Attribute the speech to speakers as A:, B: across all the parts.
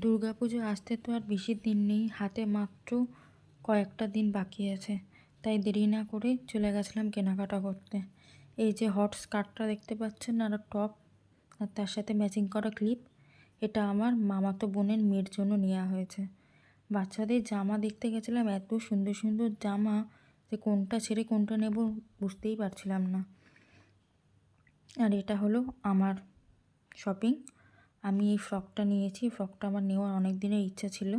A: দুর্গাপুজো আসতে তো আর বেশি দিন নেই, হাতে মাত্র কয়েকটা দিন বাকি আছে। তাই দেরি না করে চলে গেছিলাম কেনাকাটা করতে। এই যে হট স্কার্টটা দেখতে পাচ্ছেন, আর টপ, আর তার সাথে ম্যাচিং করা ক্লিপ, এটা আমার মামাতো বোনের মেয়ের জন্য নেওয়া হয়েছে। বাচ্চাদের জামা দেখতে গেছিলাম, এত সুন্দর সুন্দর জামা যে কোনটা ছেড়ে কোনটা নেব বুঝতেই পারছিলাম না। আর এটা হলো আমার শপিং আমি এই ফ্রকটা নিয়েছি। ফ্রকটা আমার নেওয়ার অনেক দিনের ইচ্ছা ছিল।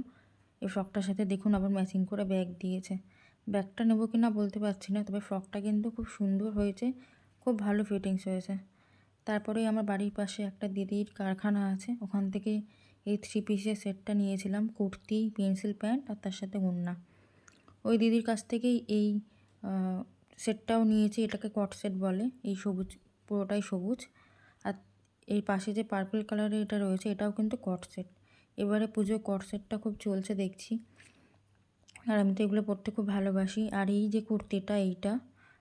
A: এই ফ্রকটার সাথে দেখুন আবার ম্যাচিং করে ব্যাগ দিয়েছে। ব্যাগটা নেব কি না বলতে পারছি না, তবে ফ্রকটা কিন্তু খুব সুন্দর হয়েছে, খুব ভালো ফিটিংস হয়েছে। তারপরে আমার বাড়ির পাশে একটা দিদির কারখানা আছে, ওখান থেকে এই থ্রি পিসের সেটটা নিয়েছিলাম, কুর্তি পেন্সিল প্যান্ট আর তার সাথে ওড়না। ওই দিদির কাছ থেকেই এই সেটটাও নিয়েছি, এটাকে কট সেট বলে, এই সবুজ, পুরোটাই সবুজ। এই পাশে যে পার্পল কালারের এটা রয়েছে, এটাও কিন্তু কট সেট এবারে পুজোর কট সেটটা খুব চলছে দেখছি। আর আমি তো এগুলো পরতে খুব ভালোবাসি। আর এই যে কুর্তিটা, এইটা,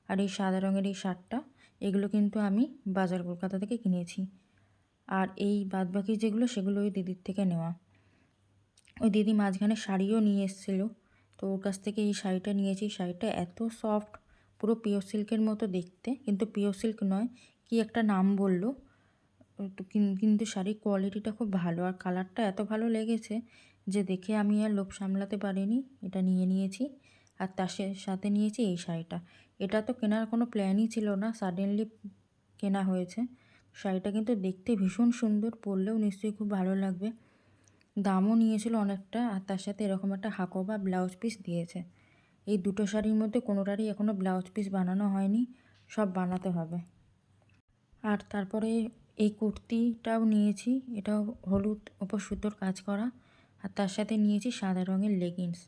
A: আর এই সাদা রঙের এই শার্টটা, এগুলো কিন্তু আমি বাজার কলকাতা থেকে কিনেছি। আর এই বাদবাকি যেগুলো, সেগুলো ওই দিদির থেকে নেওয়া। ওই দিদি মাঝখানে শাড়িও নিয়ে এসেছিল। তো ওর কাছ থেকে এই শাড়িটা নিয়েছি। শাড়িটা এত সফট পুরো পিওর সিল্কের মতো দেখতে। কিন্তু পিওর সিল্ক নয়, কি একটা নাম বলল? কিন্তু শাড়ির কোয়ালিটিটা খুব ভালো। আর কালারটা এত ভালো লেগেছে যে দেখে আমি আর লোভ সামলাতে পারিনি। এটা নিয়ে নিয়েছি আর তার সাথে নিয়েছি এই শাড়িটা। এটা তো কেনার কোনো প্ল্যানই ছিল না। সাডেনলি কেনা হয়েছে। শাড়িটা কিন্তু দেখতে ভীষণ সুন্দর, পরলেও নিশ্চয়ই খুব ভালো লাগবে। দামও নিয়েছিল অনেকটা আর তার সাথে এরকম একটা হাকোবা ব্লাউজ পিস দিয়েছে। এই দুটো শাড়ির মধ্যে কোনোটারই এখনও ব্লাউজ পিস বানানো হয়নি। সব বানাতে হবে। আর তারপরে এই কুর্তিটাও নিয়েছি। এটাও হলুদ ওপর সুতোর কাজ করা। আর তার সাথে নিয়েছি সাদা রঙের লেগিংস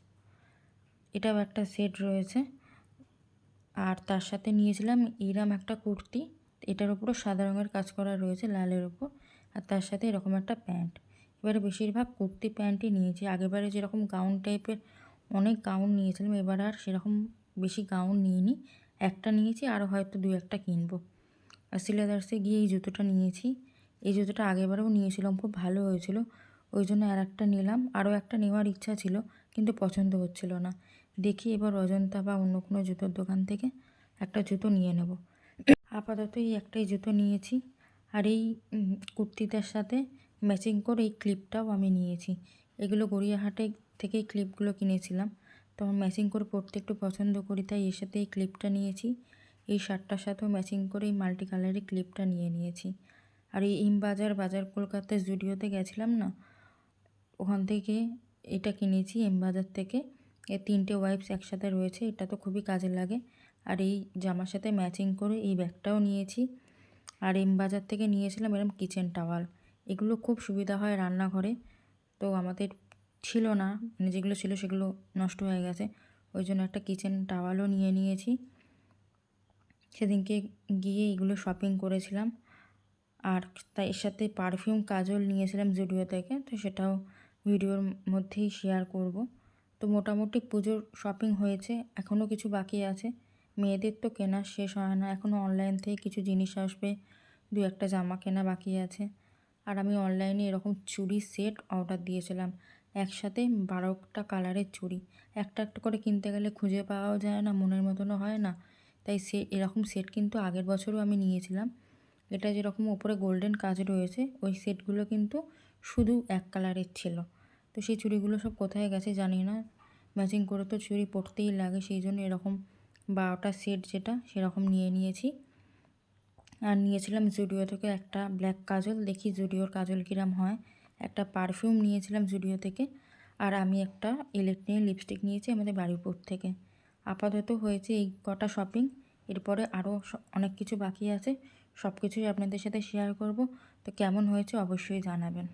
A: এটাও একটা সেট রয়েছে। আর তার সাথে নিয়েছিলাম এরম একটা কুর্তি। এটার উপরও সাদা রঙের কাজ করা রয়েছে, লালের ওপর আর তার সাথে এরকম একটা প্যান্ট। এবারে বেশিরভাগ কুর্তি প্যান্টই নিয়েছি। আগেবারে যেরকম গাউন টাইপের অনেক গাউন নিয়েছিলাম, এবার আর সেরকম বেশি গাউন নিইনি। একটা নিয়েছি আরও হয়তো দু একটা কিনবো। আর সিলেদার্সে গিয়ে এই জুতোটা নিয়েছি। এই জুতোটা আগেবারেও নিয়েছিলাম, খুব ভালো হয়েছিল। ওই জন্য আর একটা নিলাম। আরও একটা নেওয়ার ইচ্ছা ছিল, কিন্তু পছন্দ হচ্ছিল না। দেখি এবার অজন্তা বা অন্য কোনো জুতোর দোকান থেকে একটা জুতো নিয়ে নেব। আপাতত এই একটাই জুতো নিয়েছি। আর এই কুর্তিটার সাথে ম্যাচিং করে এই ক্লিপটাও আমি নিয়েছি। এগুলো গড়িয়াহাটে থেকে ক্লিপগুলো কিনেছিলাম। তো ম্যাচিং করে পরতে একটু পছন্দ করি, তাই এর সাথে এই ক্লিপটা নিয়েছি। এই শার্টটার সাথেও ম্যাচিং করে এই মাল্টি কালারের ক্লিপটা নিয়ে নিয়েছি। আর এই ইমবাজার বাজার কলকাতায় জুডিওতে গেছিলাম না? ওখান থেকে এটা কিনেছি এমবাজার থেকে। এর তিনটে ওয়াইপস একসাথে রয়েছে, এটা তো খুবই কাজে লাগে। আর এই জামার সাথে ম্যাচিং করে এই ব্যাগটাও নিয়েছি। আর এম বাজার থেকে নিয়েছিলাম এরকম কিচেন টাওয়াল এগুলো খুব সুবিধা হয় রান্নাঘরে। তো আমাদের ছিল না মানে যেগুলো ছিল সেগুলো নষ্ট হয়ে গেছে। ওই জন্য একটা কিচেন টাওয়ালও নিয়ে নিয়েছি। সেদিনকে গিয়ে এগুলো শপিং করেছিলাম। আর তাই এর সাথে পারফিউম কাজল নিয়েছিলাম জুডিও থেকে, তো সেটাও ভিডিওর মধ্যেই শেয়ার করব। তো মোটামুটি পুজোর শপিং হয়েছে এখনও কিছু বাকি আছে। মেয়েদের তো কেনা শেষ হয় না এখনও অনলাইন থেকে কিছু জিনিস আসবে, দু একটা জামা কেনা বাকি আছে। আর আমি অনলাইনে এরকম চুড়ি সেট অর্ডার দিয়েছিলাম, একসাথে বারোটা কালারের চুড়ি। একটা একটা করে কিনতে গেলে খুঁজে পাওয়াও যায় না, মনের মতনও হয় না। তাই সে, এরকম সেট কিন্তু আগের বছরও আমি নিয়েছিলাম। এটা যেরকম ওপরে গোল্ডেন কাজ রয়েছে, ওই সেটগুলো কিন্তু শুধু এক কালারের ছিল। তো সেই চুড়িগুলো সব কোথায় গেছে জানি না। ম্যাচিং করে তো চুড়ি পরতেই লাগে, সেই জন্য এরকম বারোটা সেট যেটা, সেরকম নিয়ে নিয়েছি। আর নিয়েছিলাম জুডিও থেকে একটা ব্ল্যাক কাজল, দেখি জুডিওর কাজল কিরাম হয়। একটা পারফিউম নিয়েছিলাম জুডিও থেকে, আর আমি একটা ইলেকট্রিক লিপস্টিক নিয়েছি আমাদের বাড়িপুর থেকে। আপাতত হয়েছে এই কটা শপিং এরপরে আরও অনেক কিছু বাকি আছে। সব কিছুই আপনাদের সাথে শেয়ার করব। তো কেমন হয়েছে অবশ্যই জানাবেন।